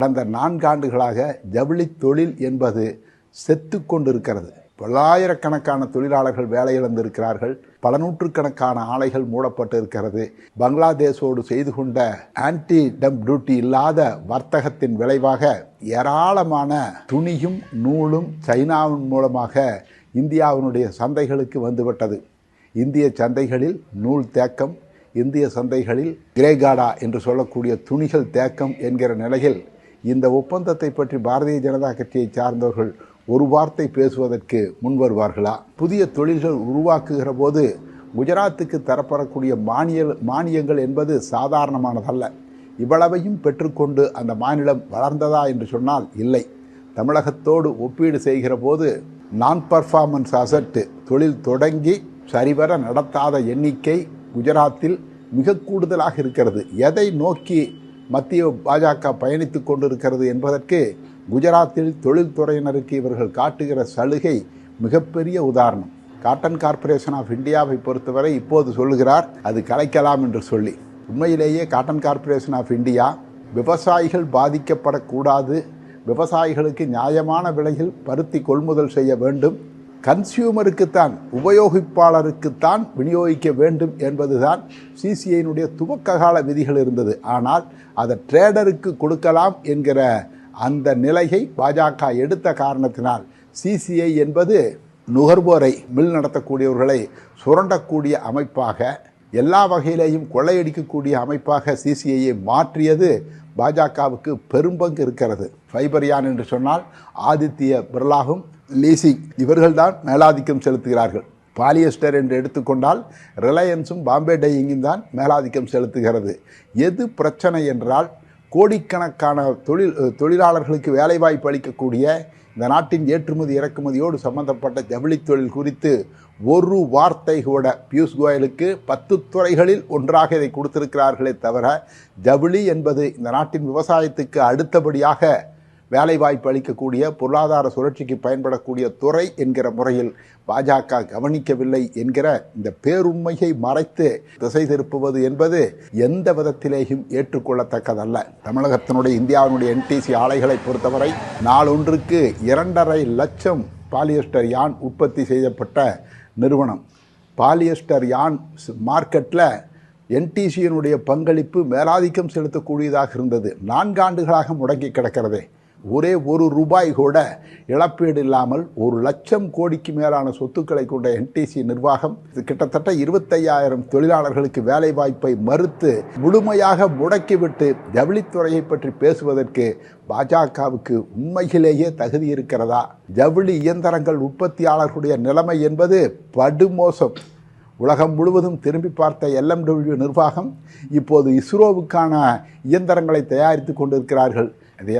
கடந்த நான்காண்டுகளாக ஜவுளி தொழில் என்பது செத்து கொண்டிருக்கிறது. பல்லாயிரக்கணக்கான தொழிலாளர்கள் வேலையிழந்திருக்கிறார்கள். பல நூற்றுக்கணக்கான ஆலைகள் மூடப்பட்டு இருக்கிறது பங்களாதேஷோடு செய்து கொண்ட ஆன்டி டம்ப் டியூட்டி இல்லாத வர்த்தகத்தின் விளைவாக ஏராளமான துணியும் நூலும் சைனாவின் மூலமாக இந்தியாவினுடைய சந்தைகளுக்கு வந்துவிட்டது. இந்திய சந்தைகளில் நூல் தேக்கம் இந்திய சந்தைகளில் கிரேகாடா என்று சொல்லக்கூடிய துணிகள் தேக்கம் என்கிற நிலையில் இந்த ஒப்பந்தத்தை பற்றி பாரதிய ஜனதா கட்சியை சார்ந்தவர்கள் ஒரு வார்த்தை பேசுவதற்கு முன்வருவார்களா புதிய தொழில்கள் உருவாக்குகிற போது குஜராத்துக்கு தரப்படக்கூடிய மானிய மானியங்கள் என்பது சாதாரணமானதல்ல. இவ்வளவையும் பெற்றுக்கொண்டு அந்த மாநிலம் வளர்ந்ததா என்று சொன்னால் இல்லை. தமிழகத்தோடு ஒப்பீடு செய்கிற போது நான் பர்ஃபார்மன்ஸ் அசட்டு தொழில் தொடங்கி சரிவர நடத்தாத எண்ணிக்கை குஜராத்தில் மிக கூடுதலாக இருக்கிறது. எதை நோக்கி மத்திய பாஜக பயணித்து கொண்டிருக்கிறது என்பதற்கு குஜராத்தில் தொழில்துறையினருக்கு இவர்கள் காட்டுகிற சலுகை மிகப்பெரிய உதாரணம். காட்டன் கார்ப்பரேஷன் ஆஃப் இந்தியாவை பொறுத்தவரை இப்போது சொல்லுகிறார் அது கலைக்கலாம் என்று சொல்லி. உண்மையிலேயே காட்டன் கார்ப்பரேஷன் ஆஃப் இந்தியா விவசாயிகள் பாதிக்கப்படக்கூடாது விவசாயிகளுக்கு நியாயமான விலையில் பருத்தி கொள்முதல் செய்ய வேண்டும் கன்சியூமருக்குத்தான் உபயோகிப்பாளருக்குத்தான் விநியோகிக்க வேண்டும் என்பதுதான் சிசிஐனுடைய துவக்க கால விதிகள் இருந்தது. ஆனால் அதை ட்ரேடருக்கு கொடுக்கலாம் என்கிற அந்த நிலையை பாஜக எடுத்த காரணத்தினால் சிசிஐ என்பது நுகர்வோரை மில் நடத்தக்கூடியவர்களை சுரண்டக்கூடிய அமைப்பாக எல்லா வகையிலேயும் கொள்ளையடிக்கக்கூடிய அமைப்பாக சிசிஐயை மாற்றியது பாஜகவுக்கு பெரும்பங்கு இருக்கிறது. ஃபைபர்யான் என்று சொன்னால் ஆதித்ய பிர்லாவும் லீசிங் இவர்கள்தான் மேலாதிக்கம் செலுத்துகிறார்கள். பாலியஸ்டர் என்று எடுத்துக்கொண்டால் ரிலையன்ஸும் பாம்பே டையிங்கும் தான் மேலாதிக்கம் செலுத்துகிறது. எது பிரச்சனை என்றால் கோடிக்கணக்கான தொழில் தொழிலாளர்களுக்கு வேலைவாய்ப்பு அளிக்கக்கூடிய இந்த நாட்டின் ஏற்றுமதி இறக்குமதியோடு சம்பந்தப்பட்ட ஜவுளி தொழில் குறித்து ஒரு வார்த்தை கூட பியூஷ் கோயலுக்கு பத்து துறைகளில் ஒன்றாக இதை கொடுத்திருக்கிறார்களே தவிர ஜவுளி என்பது இந்த நாட்டின் விவசாயத்துக்கு அடுத்தபடியாக வேலைவாய்ப்பு அளிக்கக்கூடிய பொருளாதார சுழற்சிக்கு பயன்படக்கூடிய துறை என்கிற முறையில் பாஜக கவனிக்கவில்லை என்கிற இந்த பேருண்மையை மறைத்து திசை திருப்புவது என்பது எந்த விதத்திலேயும் ஏற்றுக்கொள்ளத்தக்கதல்ல. தமிழகத்தினுடைய இந்தியாவினுடைய என்டிசி ஆலைகளை பொறுத்தவரை நாளொன்றுக்கு இரண்டரை லட்சம் பாலியஸ்டர் யான் உற்பத்தி செய்யப்பட்ட நிறுவனம். பாலியஸ்டர் யான் மார்க்கெட்டில் என்டிசியினுடைய பங்களிப்பு மேலாதிக்கம் செலுத்தக்கூடியதாக இருந்தது. நான்காண்டுகளாக முடங்கி கிடக்கிறதே. ஒரே ஒரு ரூபாய் கூட இழப்பீடு இல்லாமல் ஒரு லட்சம் கோடிக்கு மேலான சொத்துக்களை கொண்ட என்டிசி நிர்வாகம் கிட்டத்தட்ட இருபத்தையாயிரம் தொழிலாளர்களுக்கு வேலை வாய்ப்பை மறுத்து முழுமையாக முடக்கிவிட்டு ஜவுளித்துறையை பற்றி பேசுவதற்கு பாஜகவுக்கு உண்மையிலேயே தகுதி இருக்கிறதா? ஜவுளி இயந்திரங்கள் உற்பத்தியாளர்களுடைய நிலைமை என்பது படுமோசம். உலகம் முழுவதும் திரும்பி பார்த்த எல்எம்டபிள்யூ நிர்வாகம் இப்போது இஸ்ரோவுக்கான இயந்திரங்களை தயாரித்து கொண்டிருக்கிறார்கள். இதையெல்லாம்